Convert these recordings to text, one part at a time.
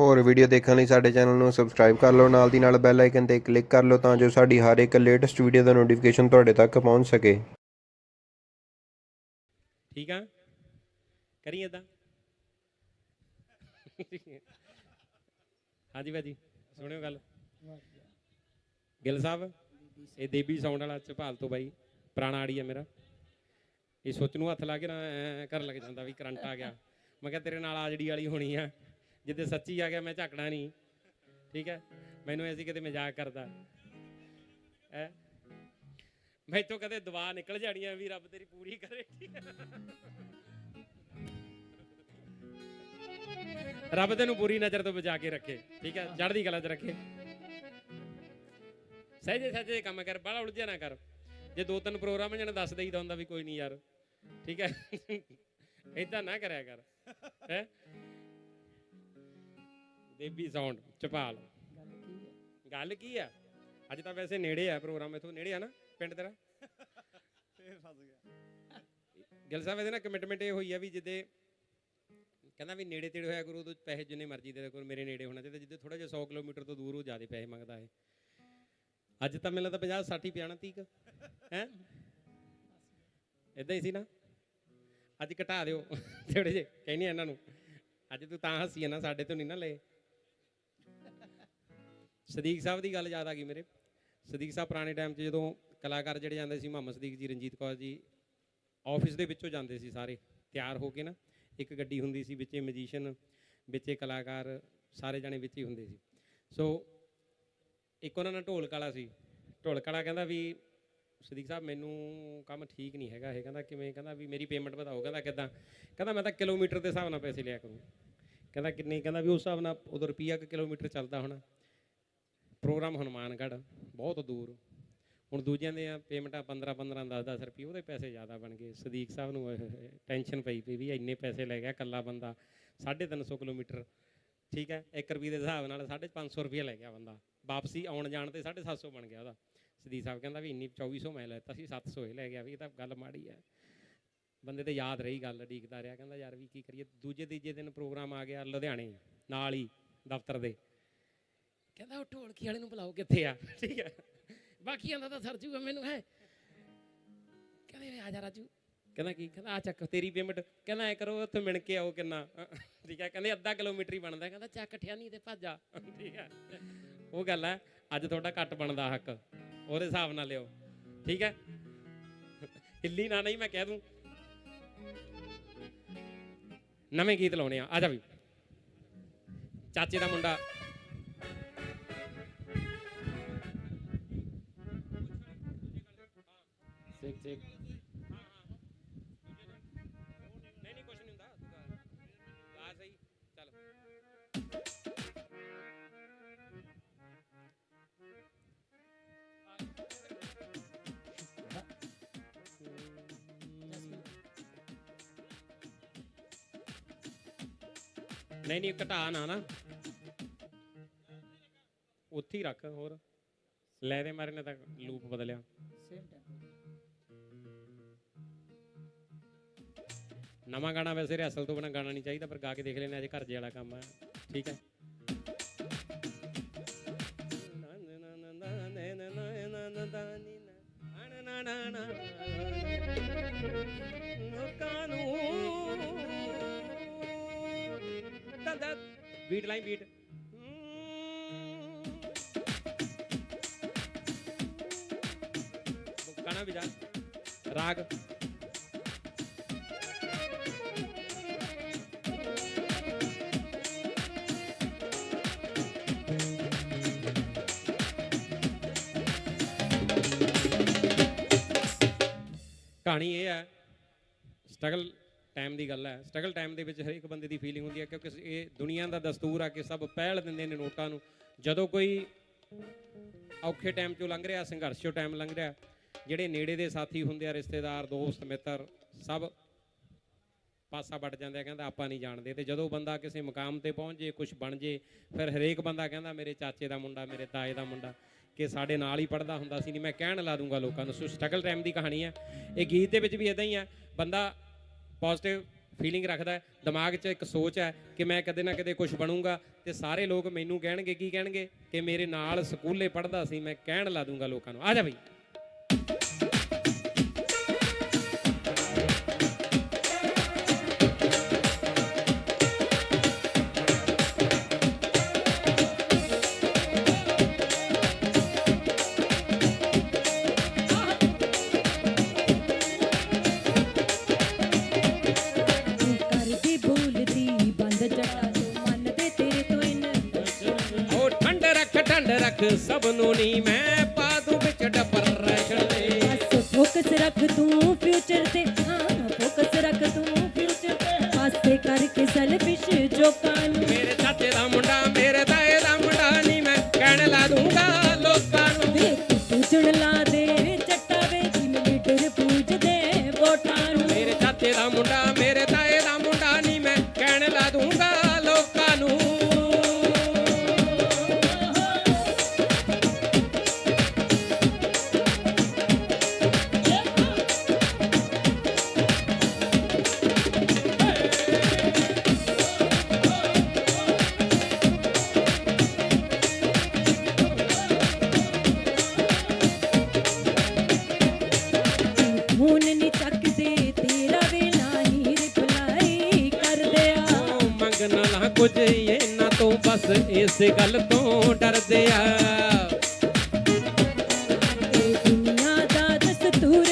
ਹੋਰ ਵੀਡੀਓ ਦੇਖਣ ਲਈ ਸਾਡੇ ਚੈਨਲ ਨੂੰ ਸਬਸਕ੍ਰਾਈਬ ਕਰ ਲਓ, ਨਾਲ ਦੀ ਨਾਲ ਬੈਲ ਆਈਕਨ ਤੇ ਕਲਿੱਕ ਕਰ ਲਓ ਤਾਂ ਜੋ ਸਾਡੀ ਹਰ ਇੱਕ ਲੇਟੈਸਟ ਵੀਡੀਓ ਦਾ ਨੋਟੀਫਿਕੇਸ਼ਨ ਤੁਹਾਡੇ ਤੱਕ ਪਹੁੰਚ ਸਕੇ। ਠੀਕ ਆ? ਕਰੀਏ ਤਾਂ ਹਾਂਜੀ ਭਾਜੀ, ਸੁਣਿਓ ਗੱਲ। ਗਿੱਲ ਸਾਹਿਬ, ਇਹ ਦੇਬੀ ਸਾਊਂਡ ਵਾਲਾ ਝਪਾਲ ਤੋਂ ਬਾਈ, ਪੁਰਾਣਾ ਆੜੀ ਆ ਮੇਰਾ। ਇਹ ਸੋਚ ਨੂੰ ਹੱਥ ਲਾ ਕੇ ਨਾ, ਐਂ ਲੱਗ ਜਾਂਦਾ ਵੀ ਕਰੰਟ ਆ ਗਿਆ। ਮੈਂ ਕਿਹਾ ਤੇਰੇ ਨਾਲ ਆਜੜੀ ਵਾਲੀ ਹੋਣੀ ਆ ਜਿੱਦੇ ਸੱਚੀ ਆ ਗਿਆ, ਮੈਂ ਝਾਕਣਾ ਨਹੀਂ। ਠੀਕ ਹੈ? ਮੈਨੂੰ ਐਸੀ ਕਿਤੇ ਮਜ਼ਾਕ ਕਰਦਾ। ਹੈ? ਮੈਥੋਂ ਕਦੇ ਦੁਆ ਨਿਕਲ ਜਾਣੀਆਂ ਵੀ ਰੱਬ ਤੇਰੀ ਪੂਰੀ ਕਰੇ। ਰੱਬ ਤੈਨੂੰ ਪੂਰੀ ਨਜ਼ਰ ਤੋਂ ਬਚਾ ਕੇ ਰੱਖੇ। ਠੀਕ ਹੈ? ਚੜ੍ਹਦੀ ਕਲਾ 'ਚ ਰੱਖੇ। ਸਹਜੇ ਸਹਜੇ ਕੰਮ ਕਰ ਬੜਾ ਉਲਝਿਆ ਨਾ ਕਰ। ਜੇ ਦੋ ਤਿੰਨ ਪ੍ਰੋਗਰਾਮ ਜਣ ਦੱਸ ਦੇਈਦਾ ਹੁੰਦਾ ਵੀ ਕੋਈ ਨਹੀਂ ਯਾਰ। ਠੀਕ ਹੈ? ਏਦਾਂ ਨਾ ਕਰਿਆ ਕਰ। ਹੈ? ਦੇਬੀ ਸਾਊਂਡ ਚਪਾਲ। ਗੱਲ ਕੀ ਆ? ਅੱਜ ਤਾਂ ਵੈਸੇ ਨੇੜੇ ਆ ਪ੍ਰੋਗਰਾਮ ਇਥੋਂ ਨੇੜੇ ਆ ਨਾ ਪਿੰਡ ਤੇਰਾ? ਫੇਰ ਫਸ ਗਿਆ। ਗਿੱਲ ਸਾਹਿਬ ਇਹਦੇ ਨਾਲ ਕਮਿਟਮੈਂਟ ਇਹ ਹੋਈ ਆ ਵੀ ਜਿੱਦੇ ਕਹਿੰਦਾ ਵੀ ਨੇੜੇ ਤੇੜੇ ਹੋਇਆ ਕਰੋ ਉਦੋਂ ਪੈਸੇ ਜਿੰਨੇ ਮਰਜ਼ੀ ਦੇ ਦੇ ਕਰੋ ਮੇਰੇ ਨੇੜੇ ਹੋਣਾ ਚਾਹੀਦਾ ਜਿੱਦੇ ਥੋੜਾ ਜਿਹਾ 100 ਕਿਲੋਮੀਟਰ ਤੋਂ ਦੂਰ ਉਹ ਜ਼ਿਆਦਾ ਪੈਸੇ ਮੰਗਦਾ ਹੈ ਅੱਜ ਤਾਂ ਮੈਨੂੰ ਲੱਗਦਾ 50 60 ਪਿਆਣਾ ਤੀਕ ਹੈ? ਇਦਾਂ ਹੀ ਸੀ ਨਾ? ਅੱਜ ਘਟਾ ਦਿਓ ਥੋੜੇ ਜੇ ਕਹਿੰਨੀ ਇਹਨਾਂ ਨੂੰ ਅੱਜ ਤੂੰ ਤਾਂ ਹੱਸੀ ਨਾ ਸਾਡੇ ਤੋਂ ਨਹੀਂ ਨਾ ਲਏ। ਸਦੀਕ ਸਾਹਿਬ ਦੀ ਗੱਲ ਯਾਦ ਆ ਗਈ ਮੇਰੇ। ਸਦੀਕ ਸਾਹਿਬ ਪੁਰਾਣੇ ਟਾਈਮ 'ਚ ਜਦੋਂ ਕਲਾਕਾਰ ਜਿਹੜੇ ਜਾਂਦੇ ਸੀ, ਮੁਹੰਮਦ ਸਦੀਕ ਜੀ, ਰਣਜੀਤ ਕੌਰ ਜੀ ਆਫਿਸ ਦੇ ਵਿੱਚੋਂ ਜਾਂਦੇ ਸੀ ਸਾਰੇ, ਤਿਆਰ ਹੋ ਕੇ ਨਾ। ਇੱਕ ਗੱਡੀ ਹੁੰਦੀ ਸੀ ਵਿੱਚੇ ਮੈਜੀਸ਼ੀਅਨ ਵਿੱਚੇ ਕਲਾਕਾਰ, ਸਾਰੇ ਜਾਣੇ ਵਿੱਚ ਹੀ ਹੁੰਦੇ ਸੀ। ਸੋ ਇੱਕ ਉਹਨਾਂ ਨਾਲ ਢੋਲਕ ਵਾਲਾ ਸੀ। ਢੋਲਕ ਵਾਲਾ ਕਹਿੰਦਾ ਵੀ, ਸਦੀਕ ਸਾਹਿਬ, ਮੈਨੂੰ ਕੰਮ ਠੀਕ ਨਹੀਂ ਹੈਗਾ ਇਹ। ਕਹਿੰਦਾ ਕਿਵੇਂ? ਕਹਿੰਦਾ ਵੀ ਮੇਰੀ ਪੇਮੈਂਟ ਵਧਾਓ। ਕਹਿੰਦਾ ਕਿਦਾਂ? ਕਹਿੰਦਾ ਮੈਂ ਤਾਂ ਕਿਲੋਮੀਟਰ ਦੇ ਹਿਸਾਬ ਨਾਲ ਪੈਸੇ ਲਿਆ ਕਰੂੰ। ਕਹਿੰਦਾ ਕਿੰਨੇ ਕਹਿੰਦਾ ਵੀ ਉਸ ਹਿਸਾਬ ਨਾਲ ਉਦੋਂ ਰੁਪਈਆ ਕਿ ਕਿਲੋਮੀਟਰ ਚੱਲਦਾ ਹੋਣਾ। ਪ੍ਰੋਗਰਾਮ ਹਨੂਮਾਨਗੜ੍ਹ, ਬਹੁਤ ਦੂਰ। ਹੁਣ ਦੂਜਿਆਂ ਦੇ ਪੇਮੈਂਟਾਂ 15 15 10 10 ਰੁਪਏ ਉਹਦੇ ਪੈਸੇ ਜ਼ਿਆਦਾ ਬਣ ਗਏ। ਸਦੀਕ ਸਾਹਿਬ ਨੂੰ ਟੈਨਸ਼ਨ ਪਈ ਪਈ ਵੀ ਇੰਨੇ ਪੈਸੇ ਲੈ ਗਿਆ ਇਕੱਲਾ ਬੰਦਾ 350 ਕਿਲੋਮੀਟਰ। ਠੀਕ ਹੈ 1 ਰੁਪਏ ਦੇ ਹਿਸਾਬ ਨਾਲ 550 ਰੁਪਏ ਲੈ ਗਿਆ ਬੰਦਾ। ਵਾਪਸੀ ਆਉਣ ਜਾਣ ਤੇ 750 ਬਣ ਗਿਆ ਉਹਦਾ। ਸਦੀਕ ਸਾਹਿਬ ਕਹਿੰਦਾ ਵੀ ਇੰਨੀ 2400 ਮੈਂ ਲੈਤਾ ਸੀ 700 ਹੀ ਲੈ ਗਿਆ ਵੀ ਇਹ ਤਾਂ ਗੱਲ ਮਾੜੀ ਹੈ। ਬੰਦੇ ਤੇ ਯਾਦ ਰਹੀ ਗੱਲ ਡੀਕਦਾ ਰਿਹਾ, ਕਹਿੰਦਾ ਯਾਰ ਵੀ ਕੀ ਕਰੀਏ, ਦੂਜੇ ਤੀਜੇ ਦਿਨ ਪ੍ਰੋਗਰਾਮ ਆ ਗਿਆ ਲੁਧਿਆਣੇ, ਨਾਲ ਹੀ ਦਫ਼ਤਰ ਦੇ। ਕਹਿੰਦਾ ਉਹ ਢੋਲਕੀ ਵਾਲੇ ਨੂੰ ਬੁਲਾਓ ਕਿੱਥੇ ਆ? ਠੀਕ ਹੈ ਬਾਕੀਆਂ ਦਾ ਤਾਂ ਸਰ ਜੂਗਾ ਮੈਨੂੰ, ਹੈ। ਕਹਿੰਦੇ ਆ ਜਾ ਰਾਜੂ। ਕਹਿੰਦਾ ਕੀ? ਕਹਿੰਦਾ ਆ ਚੱਕ ਤੇਰੀ ਪੇਮੈਂਟ ਕਹਿੰਦਾ ਐ ਕਰੋ, ਉੱਥੇ ਮਿਣ ਕੇ ਆਓ ਕਿੰਨਾ। ਠੀਕ ਹੈ ਕਹਿੰਦੇ ਅੱਧਾ ਕਿਲੋਮੀਟਰ ਹੀ ਬਣਦਾ। ਕਹਿੰਦਾ ਚੱਕ ਠਿਆਨੀ ਤੇ ਭੱਜਾ। ਠੀਕ ਹੈ ਉਹ ਗੱਲ ਹੈ ਅੱਜ ਤੁਹਾਡਾ ਘੱਟ ਬਣਦਾ ਹੱਕ। ਉਹਦੇ ਹਿਸਾਬ ਨਾਲ ਲਿਓ। ਠੀਕ ਹੈ ਹਿੱਲੀ ਨਾ ਨਹੀਂ ਮੈਂ ਕਹਿ ਦੂੰ। ਨਵੇਂ ਗੀਤ ਲਾਉਣੇ ਆ। ਆ ਜਾ ਵੀ। ਚਾਚੇ ਦਾ ਮੁੰਡਾ। ਸਿੱਖ ਸਿੱਖ ਨਹੀਂ ਨਹੀਂ, ਕੁਛ ਨਹੀਂ ਹੁੰਦਾ। ਆ ਸਹੀ। ਚੱਲ। ਨਹੀਂ ਨਹੀਂ, ਘਟਾ ਨਾ ਨਾ। ਉੱਥੇ ਹੀ ਰੱਖ, ਹੋਰ। ਲੈ ਦੇ, ਮਾਰੇ ਨੇ ਤਾਂ ਲੂਪ ਬਦਲਿਆ। ਨਵਾਂ ਗਾਣਾ ਵੈਸੇ ਰਿਹਰਸਲ ਤੋਂ ਬਿਨਾ ਗਾਣਾ ਨਹੀਂ ਚਾਹੀਦਾ, ਪਰ ਗਾ ਕੇ ਦੇਖ ਲੈਣੇ ਅੱਜ ਘਰ ਜੇ ਵਾਲਾ ਕੰਮ ਹੈ ਠੀਕ ਹੈ? ਬੀਟ ਲਾਈਨ ਬੀਟ ਗਾਣਾ ਵੀ ਜਾ। ਰਾਗ। ਕਹਾਣੀ ਇਹ ਹੈ ਸਟਰਗਲ ਟਾਈਮ ਦੀ ਗੱਲ ਹੈ। ਸਟਰਗਲ ਟਾਈਮ ਦੇ ਵਿੱਚ ਹਰੇਕ ਬੰਦੇ ਦੀ ਫੀਲਿੰਗ ਹੁੰਦੀ ਹੈ ਕਿਉਂਕਿ ਇਹ ਦੁਨੀਆ ਦਾ ਦਸਤੂਰ ਆ ਕਿ ਸਭ ਪਹਿਲ ਦਿੰਦੇ ਨੇ ਨੋਟਾਂ ਨੂੰ। ਜਦੋਂ ਕੋਈ ਔਖੇ ਟਾਈਮ ਚੋਂ ਲੰਘ ਰਿਹਾ ਸੰਘਰਸ਼ ਚੋਂ ਟਾਈਮ ਲੰਘ ਰਿਹਾ, ਜਿਹੜੇ ਨੇੜੇ ਦੇ ਸਾਥੀ ਹੁੰਦੇ ਆ, ਰਿਸ਼ਤੇਦਾਰ, ਦੋਸਤ, ਮਿੱਤਰ, ਸਭ ਪਾਸਾ ਵੱਟ ਜਾਂਦੇ ਆ ਕਹਿੰਦਾ ਆਪਾਂ ਨਹੀਂ ਜਾਣਦੇ। ਤੇ ਜਦੋਂ ਬੰਦਾ ਕਿਸੇ ਮੁਕਾਮ ਤੇ ਪਹੁੰਚ ਜੇ ਕੁਝ ਬਣ ਜੇ, ਫਿਰ ਹਰੇਕ ਬੰਦਾ ਕਹਿੰਦਾ ਮੇਰੇ ਚਾਚੇ ਦਾ ਮੁੰਡਾ, ਮੇਰੇ ਤਾਏ ਦਾ ਮੁੰਡਾ। ਕਿ ਸਾਡੇ ਨਾਲ ਹੀ ਪੜਦਾ ਹੁੰਦਾ ਸੀ ਨਹੀਂ, ਮੈਂ ਕਹਿਣ ਲਾ ਦੂੰਗਾ ਲੋਕਾਂ ਨੂੰ ਸੋ ਸਟਰਗਲ ਟਾਈਮ ਦੀ ਕਹਾਣੀ ਹੈ। ਇਹ ਗੀਤ ਦੇ ਵਿੱਚ ਵੀ ਇਦਾਂ ਹੀ ਹੈ, ਬੰਦਾ ਪੋਜ਼ਿਟਿਵ ਫੀਲਿੰਗ ਰੱਖਦਾ ਹੈ, ਦਿਮਾਗ 'ਚ ਇੱਕ ਸੋਚ ਹੈ ਕਿ ਮੈਂ ਕਦੇ ਨਾ ਕਦੇ ਕੁਝ ਬਣੂੰਗਾ ਤੇ ਸਾਰੇ ਲੋਕ ਮੈਨੂੰ ਕਹਿਣਗੇ, ਕੀ ਕਹਿਣਗੇ? ਕਿ ਮੇਰੇ ਨਾਲ ਸਕੂਲੇ ਪੜ੍ਹਦਾ ਸੀ, ਮੈਂ ਕਹਿਣ ਲਾ ਦੂੰਗਾ ਲੋਕਾਂ ਨੂੰ। ਆ ਜਾ ਬਈ। ਰੱਖ ਸਭ ਨੂੰ ਨਹੀਂ ਮੈਂ ਪਾ ਦੂੰ ਵਿੱਚ ਡਿਪਰੈਸ਼ਨ ਦੇ। ਬਸ ਫੋਕਸ ਰੱਖ ਤੂੰ ਫਿਊਚਰ ਤੇ। ਹਾਂ, ਫੋਕਸ ਰੱਖ ਤੂੰ ਫਿਊਚਰ ਤੇ। ਪਾਸੇ ਕਰਕੇ ਸੈਲਫਿਸ਼ ਜੋਕਾਂ ਕੁਝ ਇਹਨਾਂ ਤੋਂ ਬਸ ਇਸ ਗੱਲ ਤੋਂ ਡਰਦੇ ਆ। ਇਹ ਦੁਨੀਆ ਦਾ ਦਸਤੂਰ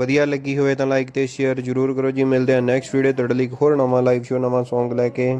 ਵਧੀਆ ਲੱਗੀ ਹੋਵੇ ਤਾਂ ਲਾਈਕ ਤੇ ਸ਼ੇਅਰ ਜ਼ਰੂਰ ਕਰੋ ਜੀ, ਮਿਲਦੇ ਆ ਨੈਕਸਟ ਵੀਡੀਓ ਤੁਹਾਡੇ ਲਈ ਇੱਕ ਹੋਰ ਨਵਾਂ ਲਾਈਵ ਸ਼ੋ ਨਵਾਂ Song ਲੈ ਕੇ।